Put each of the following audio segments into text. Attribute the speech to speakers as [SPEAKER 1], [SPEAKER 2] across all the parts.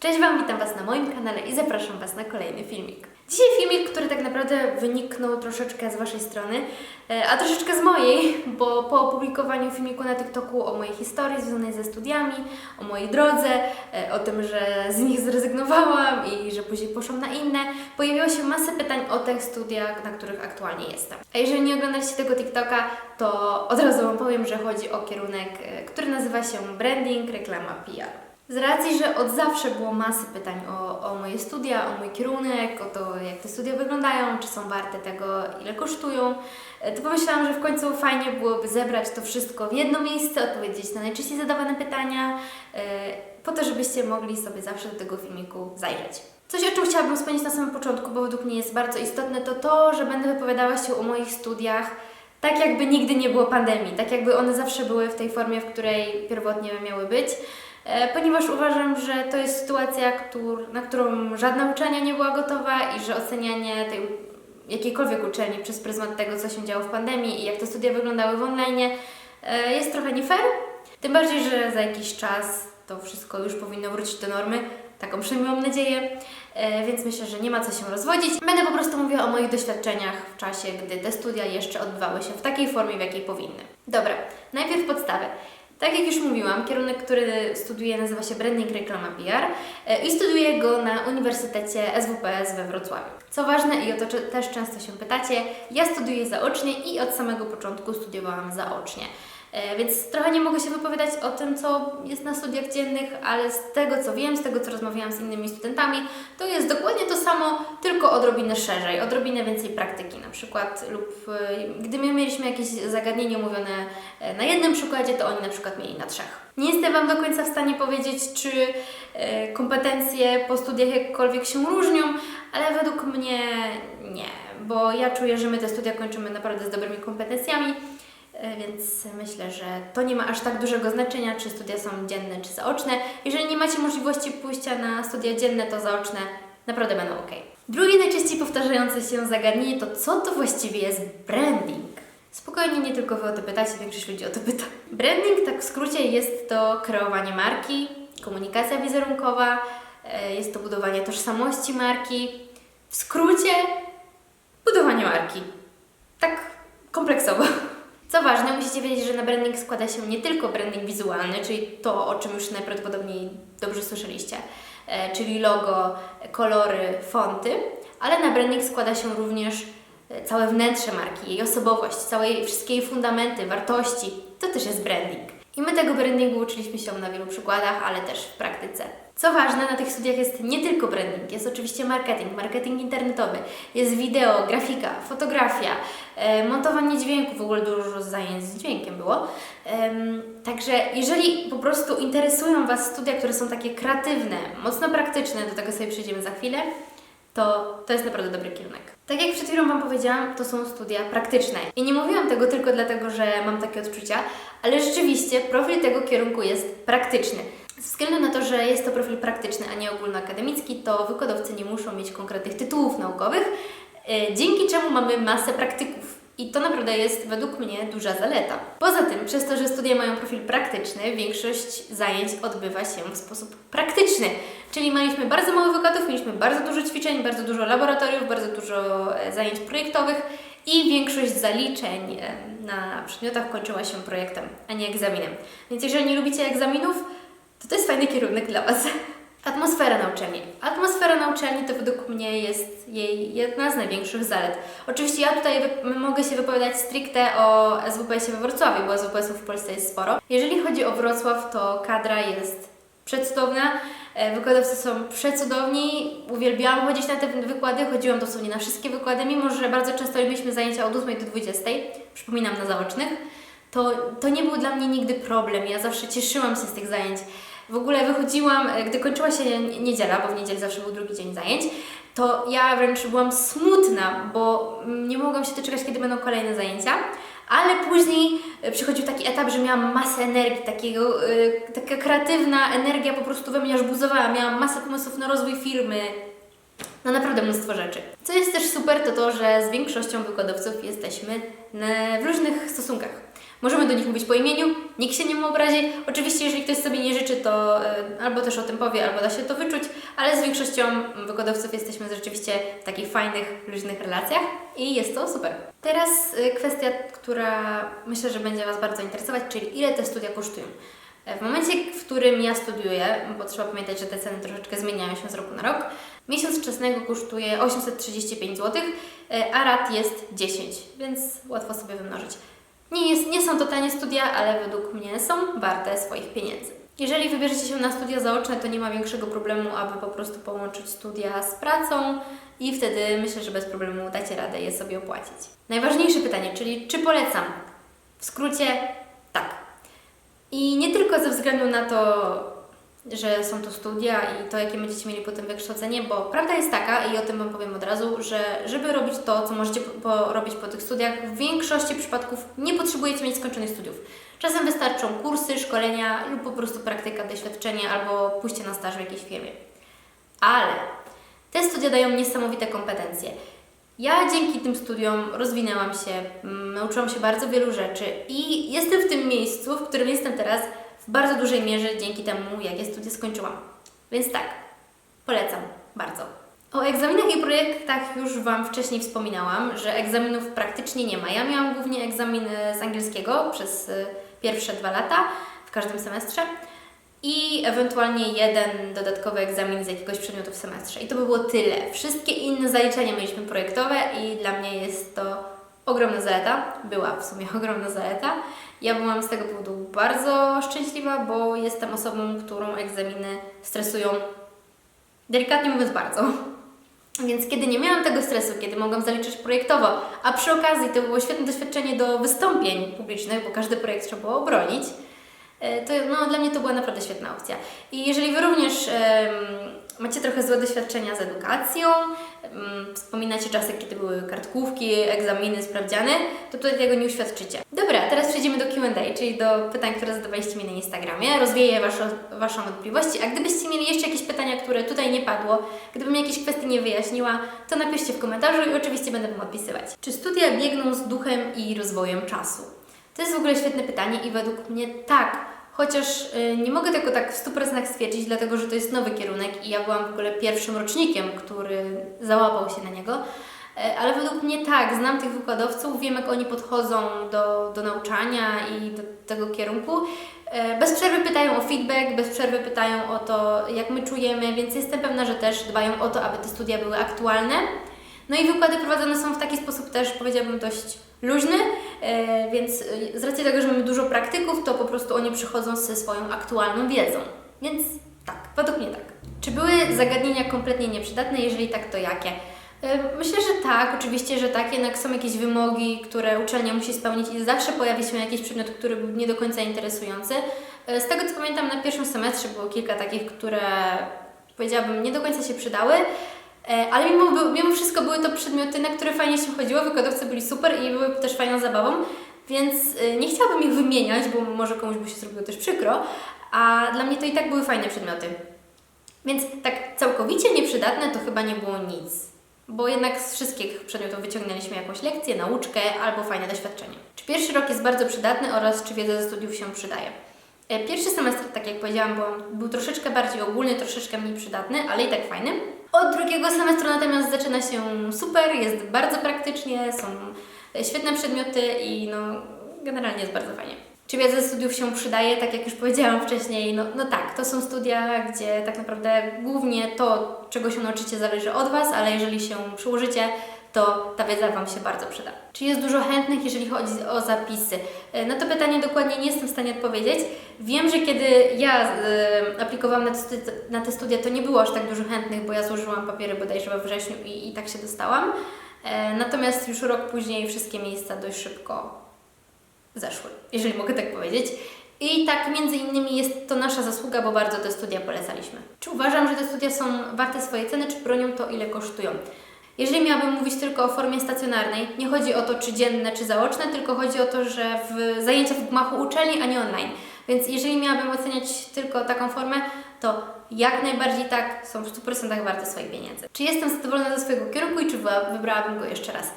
[SPEAKER 1] Cześć Wam, witam Was na moim kanale i zapraszam Was na kolejny filmik. Dzisiaj filmik, który tak naprawdę wyniknął troszeczkę z Waszej strony, e, a troszeczkę z mojej, bo po opublikowaniu filmiku na TikToku o mojej historii związanej ze studiami, o mojej drodze, e, o tym, że z nich zrezygnowałam i że później poszłam na inne, pojawiło się masę pytań o tych studiach, na których aktualnie jestem. A jeżeli nie oglądaliście tego TikToka, to od razu Wam powiem, że chodzi o kierunek, e, który nazywa się branding, reklama, PR. Z racji, że od zawsze było masy pytań o, o moje studia, o mój kierunek, o to, jak te studia wyglądają, czy są warte tego, ile kosztują, e, to pomyślałam, że w końcu fajnie byłoby zebrać to wszystko w jedno miejsce, odpowiedzieć na najczęściej zadawane pytania, e, po to, żebyście mogli sobie zawsze do tego filmiku zajrzeć. Coś, o czym chciałabym wspomnieć na samym początku, bo według mnie jest bardzo istotne, to to, że będę wypowiadała się o moich studiach tak, jakby nigdy nie było pandemii, tak jakby one zawsze były w tej formie, w której pierwotnie miały być. E, ponieważ uważam, że to jest sytuacja, na którą żadna uczelnia nie była gotowa i że ocenianie tej jakiejkolwiek uczelni przez pryzmat tego, co się działo w pandemii i jak te studia wyglądały w online, e, jest trochę nie fair. Tym bardziej, że za jakiś czas to wszystko już powinno wrócić do normy. Taką przynajmniej mam nadzieję, e, więc myślę, że nie ma co się rozwodzić. Będę po prostu mówiła o moich doświadczeniach w czasie, gdy te studia jeszcze odbywały się w takiej formie, w jakiej powinny. Dobra, najpierw podstawy. Tak jak już mówiłam, kierunek, który studiuję nazywa się Branding Reklama PR e, i studiuję go na Uniwersytecie SWPS we Wrocławiu. Co ważne i o to też często się pytacie, ja studiuję zaocznie i od samego początku studiowałam zaocznie. E, Więc trochę nie mogę się wypowiadać o tym, co jest na studiach dziennych, ale z tego co wiem, z tego co rozmawiałam z innymi studentami, to jest dokładnie to samo, tylko odrobinę szerzej, odrobinę więcej praktyki na przykład, lub e, gdy my mieliśmy jakieś zagadnienie omówione e, na jednym przykładzie, to oni na przykład mieli na trzech. Nie jestem Wam do końca w stanie powiedzieć, czy kompetencje po studiach jakkolwiek się różnią, ale według mnie nie, bo ja czuję, że my te studia kończymy naprawdę z dobrymi kompetencjami. E, Więc myślę, że to nie ma aż tak dużego znaczenia, czy studia są dzienne, czy zaoczne. Jeżeli nie macie możliwości pójścia na studia dzienne, to zaoczne naprawdę będą ok. Drugie najczęściej powtarzające się zagadnienie to co to właściwie jest branding? Spokojnie, nie tylko Wy o to pytacie, większość ludzi o to pyta. Branding, tak w skrócie, jest to kreowanie marki, komunikacja wizerunkowa, e, jest to budowanie tożsamości marki. W skrócie, budowanie marki. Tak kompleksowo. Co ważne, musicie wiedzieć, że na branding składa się nie tylko branding wizualny, czyli to, o czym już najprawdopodobniej dobrze słyszeliście, e, czyli logo, kolory, fonty, ale na branding składa się również e, całe wnętrze marki, jej osobowość, całe wszystkie jej fundamenty, wartości. To też jest branding. I my tego brandingu uczyliśmy się na wielu przykładach, ale też w praktyce. Co ważne, na tych studiach jest nie tylko branding, jest oczywiście marketing, marketing internetowy, jest wideo, grafika, fotografia, e, montowanie dźwięku, w ogóle dużo zajęć z dźwiękiem było. Także jeżeli po prostu interesują Was studia, które są takie kreatywne, mocno praktyczne, do tego sobie przejdziemy za chwilę, to to jest naprawdę dobry kierunek. Tak jak przed chwilą Wam powiedziałam, to są studia praktyczne. I nie mówiłam tego tylko dlatego, że mam takie odczucia, ale rzeczywiście profil tego kierunku jest praktyczny. Ze względu na to, że jest to profil praktyczny, a nie ogólnoakademicki, to wykładowcy nie muszą mieć konkretnych tytułów naukowych, e, dzięki czemu mamy masę praktyków. I to naprawdę jest według mnie duża zaleta. Poza tym, przez to, że studia mają profil praktyczny, większość zajęć odbywa się w sposób praktyczny. Czyli mieliśmy bardzo mało wykładów, mieliśmy bardzo dużo ćwiczeń, bardzo dużo laboratoriów, bardzo dużo e, zajęć projektowych i większość zaliczeń e, na przedmiotach kończyła się projektem, a nie egzaminem. Więc jeżeli nie lubicie egzaminów, to to jest fajny kierunek dla Was. Atmosfera na uczelni. Atmosfera na uczelni to według mnie jest jej jedna z największych zalet. Oczywiście ja tutaj mogę się wypowiadać stricte o SWPS-ie we Wrocławiu, bo SWPS-ów w Polsce jest sporo. Jeżeli chodzi o Wrocław, to kadra jest przecudowna, e, wykładowcy są przecudowni, uwielbiałam chodzić na te wykłady, chodziłam dosłownie na wszystkie wykłady, mimo że bardzo często robiliśmy zajęcia od 8 do 20, przypominam na zaocznych, to, to nie był dla mnie nigdy problem, ja zawsze cieszyłam się z tych zajęć. W ogóle wychodziłam, e, gdy kończyła się nie- niedziela, bo w niedzielę zawsze był drugi dzień zajęć, to ja wręcz byłam smutna, bo mm, nie mogłam się doczekać, kiedy będą kolejne zajęcia, ale później e, przychodził taki etap, że miałam masę energii, takiego, e, taka kreatywna energia po prostu we mnie aż buzowała, miałam masę pomysłów na rozwój firmy, no naprawdę mnóstwo rzeczy. Co jest też super, to to, że z większością wykładowców jesteśmy w różnych stosunkach. Możemy do nich mówić po imieniu, nikt się nie obrazi. Oczywiście, jeżeli ktoś sobie nie życzy, to y, albo też o tym powie, albo da się to wyczuć, ale z większością wykładowców jesteśmy rzeczywiście w takich fajnych, luźnych relacjach i jest to super. Teraz y, kwestia, która myślę, że będzie Was bardzo interesować, czyli ile te studia kosztują. W momencie, w którym ja studiuję, bo trzeba pamiętać, że te ceny troszeczkę zmieniają się z roku na rok, miesiąc wczesnego kosztuje 835 zł, a rat jest 10, więc łatwo sobie wymnożyć. Nie, jest, nie są to tanie studia, ale według mnie są warte swoich pieniędzy. Jeżeli wybierzecie się na studia zaoczne, to nie ma większego problemu, aby po prostu połączyć studia z pracą i wtedy myślę, że bez problemu dacie radę je sobie opłacić. Najważniejsze pytanie, czyli czy polecam? W skrócie tak. I nie tylko ze względu na to, że są to studia i to, jakie będziecie mieli potem wykształcenie, bo prawda jest taka, i o tym Wam powiem od razu, że żeby robić to, co możecie robić po tych studiach, w większości przypadków nie potrzebujecie mieć skończonych studiów. Czasem wystarczą kursy, szkolenia lub po prostu praktyka, doświadczenie albo pójście na staż w jakiejś firmie. Ale te studia dają niesamowite kompetencje. Ja dzięki tym studiom rozwinęłam się, nauczyłam się bardzo wielu rzeczy i jestem w tym miejscu, w którym jestem teraz, w bardzo dużej mierze dzięki temu, jak ja studia skończyłam. Więc tak, polecam bardzo. O egzaminach i projektach już Wam wcześniej wspominałam, że egzaminów praktycznie nie ma. Ja miałam głównie egzaminy z angielskiego przez y, pierwsze dwa lata w każdym semestrze i ewentualnie jeden dodatkowy egzamin z jakiegoś przedmiotu w semestrze. I to by było tyle. Wszystkie inne zaliczenia mieliśmy projektowe i dla mnie jest to ogromna zaleta. Była w sumie ogromna zaleta. Ja byłam z tego powodu bardzo szczęśliwa, bo jestem osobą, którą egzaminy stresują delikatnie mówiąc bardzo. Więc kiedy nie miałam tego stresu, kiedy mogłam zaliczyć projektowo, a przy okazji to było świetne doświadczenie do wystąpień publicznych, bo każdy projekt trzeba było obronić, to no, dla mnie to była naprawdę świetna opcja. I jeżeli Wy również macie trochę złe doświadczenia z edukacją, wspominacie czasy, kiedy były kartkówki, egzaminy, sprawdziany, to tutaj tego nie uświadczycie. Dobra, teraz przejdziemy do Q&A, czyli do pytań, które zadawaliście mi na Instagramie. Rozwieję waszą, Waszą wątpliwości, a gdybyście mieli jeszcze jakieś pytania, które tutaj nie padło, gdybym jakieś kwestie nie wyjaśniła, to napiszcie w komentarzu i oczywiście będę Wam odpisywać. Czy studia biegną z duchem i rozwojem czasu? To jest w ogóle świetne pytanie i według mnie tak, chociaż y, nie mogę tego tak w 100% stwierdzić, dlatego że to jest nowy kierunek i ja byłam w ogóle pierwszym rocznikiem, który załapał się na niego. E, Ale według mnie tak, znam tych wykładowców, wiem jak oni podchodzą do, do nauczania i do tego kierunku. E, Bez przerwy pytają o feedback, bez przerwy pytają o to, jak my czujemy, więc jestem pewna, że też dbają o to, aby te studia były aktualne. No i wykłady prowadzone są w taki sposób też, powiedziałabym, dość luźny, więc e, z racji tego, że mamy dużo praktyków, to po prostu oni przychodzą ze swoją aktualną wiedzą. Więc tak, według mnie tak. Czy były zagadnienia kompletnie nieprzydatne? Jeżeli tak, to jakie? E, Myślę, że tak, oczywiście, że tak, jednak są jakieś wymogi, które uczelnia musi spełnić i zawsze pojawi się jakiś przedmiot, który był nie do końca interesujący. E, Z tego co pamiętam, na pierwszym semestrze było kilka takich, które powiedziałabym nie do końca się przydały, e, ale mimo, mimo wszystko były to przedmioty, na które fajnie się chodziło, wykładowcy byli super i były też fajną zabawą, więc e, nie chciałabym ich wymieniać, bo może komuś by się zrobiło też przykro, a dla mnie to i tak były fajne przedmioty. Więc tak całkowicie nieprzydatne to chyba nie było nic. Bo jednak z wszystkich przedmiotów wyciągnęliśmy jakąś lekcję, nauczkę albo fajne doświadczenie. Czy pierwszy rok jest bardzo przydatny oraz czy wiedza ze studiów się przydaje? E, Pierwszy semestr, tak jak powiedziałam, był, był troszeczkę bardziej ogólny, troszeczkę mniej przydatny, ale i tak fajny. Od drugiego semestru natomiast zaczyna się super, jest bardzo praktycznie, są świetne przedmioty i no, generalnie jest bardzo fajnie. Czy wiedza ze studiów się przydaje? Tak jak już powiedziałam wcześniej, no, no tak, to są studia, gdzie tak naprawdę głównie to, czego się nauczycie, zależy od Was, ale jeżeli się przyłożycie, to ta wiedza Wam się bardzo przyda. Czy jest dużo chętnych, jeżeli chodzi o zapisy? E, Na to pytanie dokładnie nie jestem w stanie odpowiedzieć. Wiem, że kiedy ja e, aplikowałam na na te studia, to nie było aż tak dużo chętnych, bo ja złożyłam papiery bodajże we wrześniu i, i tak się dostałam. E, Natomiast już rok później wszystkie miejsca dość szybko zeszły, jeżeli mogę tak powiedzieć. I tak między innymi jest to nasza zasługa, bo bardzo te studia polecaliśmy. Czy uważam, że te studia są warte swojej ceny, czy bronią to, ile kosztują? Jeżeli miałabym mówić tylko o formie stacjonarnej, nie chodzi o to, czy dzienne, czy zaoczne, tylko chodzi o to, że w zajęcia w gmachu uczelni, a nie online. Więc jeżeli miałabym oceniać tylko taką formę, to jak najbardziej tak, są w 100% warte swoich pieniędzy. Czy jestem zadowolona ze swojego kierunku i czy wy- wybrałabym go jeszcze raz?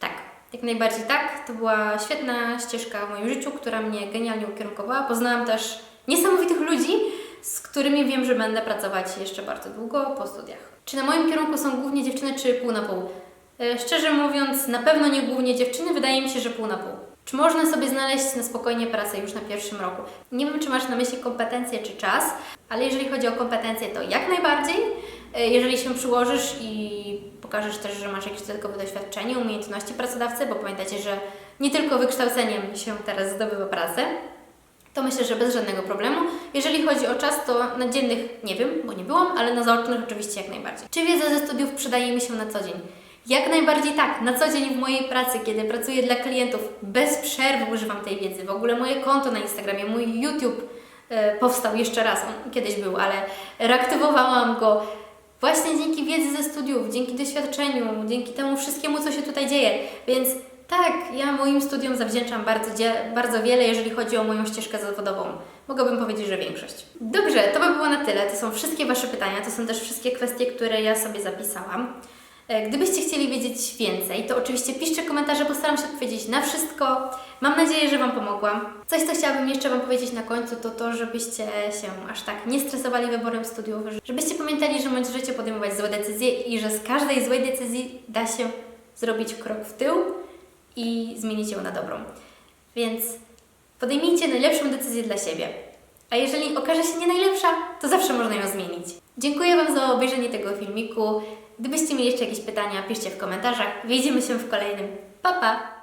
[SPEAKER 1] Tak, Jak najbardziej tak. To była świetna ścieżka w moim życiu, która mnie genialnie ukierunkowała. Poznałam też niesamowitych ludzi, z którymi wiem, że będę pracować jeszcze bardzo długo po studiach. Czy na moim kierunku są głównie dziewczyny, czy pół na pół? E, Szczerze mówiąc, na pewno nie głównie dziewczyny, wydaje mi się, że pół na pół. Czy można sobie znaleźć na spokojnie pracę już na pierwszym roku? Nie wiem, czy masz na myśli kompetencje czy czas, ale jeżeli chodzi o kompetencje, to jak najbardziej. E, Jeżeli się przyłożysz i pokażesz też, że masz jakieś dodatkowe doświadczenie, umiejętności pracodawcy, bo pamiętajcie, że nie tylko wykształceniem się teraz zdobywa pracę, to myślę, że bez żadnego problemu. Jeżeli chodzi o czas, to na dziennych nie wiem, bo nie byłam, ale na zaocznych oczywiście jak najbardziej. Czy wiedza ze studiów przydaje mi się na co dzień? Jak najbardziej tak. Na co dzień w mojej pracy, kiedy pracuję dla klientów, bez przerwy używam tej wiedzy. W ogóle moje konto na Instagramie, mój YouTube e, powstał jeszcze raz, on kiedyś był, ale reaktywowałam go właśnie dzięki wiedzy ze studiów, dzięki doświadczeniu, dzięki temu wszystkiemu, co się tutaj dzieje. Więc tak, ja moim studiom zawdzięczam bardzo, bardzo wiele, jeżeli chodzi o moją ścieżkę zawodową. Mogłabym powiedzieć, że większość. Dobrze, to by było na tyle. To są wszystkie Wasze pytania, to są też wszystkie kwestie, które ja sobie zapisałam. E, Gdybyście chcieli wiedzieć więcej, to oczywiście piszcie komentarze, postaram się odpowiedzieć na wszystko. Mam nadzieję, że Wam pomogłam. Coś, co chciałabym jeszcze Wam powiedzieć na końcu, to to, żebyście się aż tak nie stresowali wyborem studiów, żebyście pamiętali, że możecie podejmować złe decyzje i że z każdej złej decyzji da się zrobić krok w tył i zmienić ją na dobrą. Więc podejmijcie najlepszą decyzję dla siebie. A jeżeli okaże się nie najlepsza, to zawsze można ją zmienić. Dziękuję Wam za obejrzenie tego filmiku. Gdybyście mieli jeszcze jakieś pytania, piszcie w komentarzach. Widzimy się w kolejnym. Pa, pa!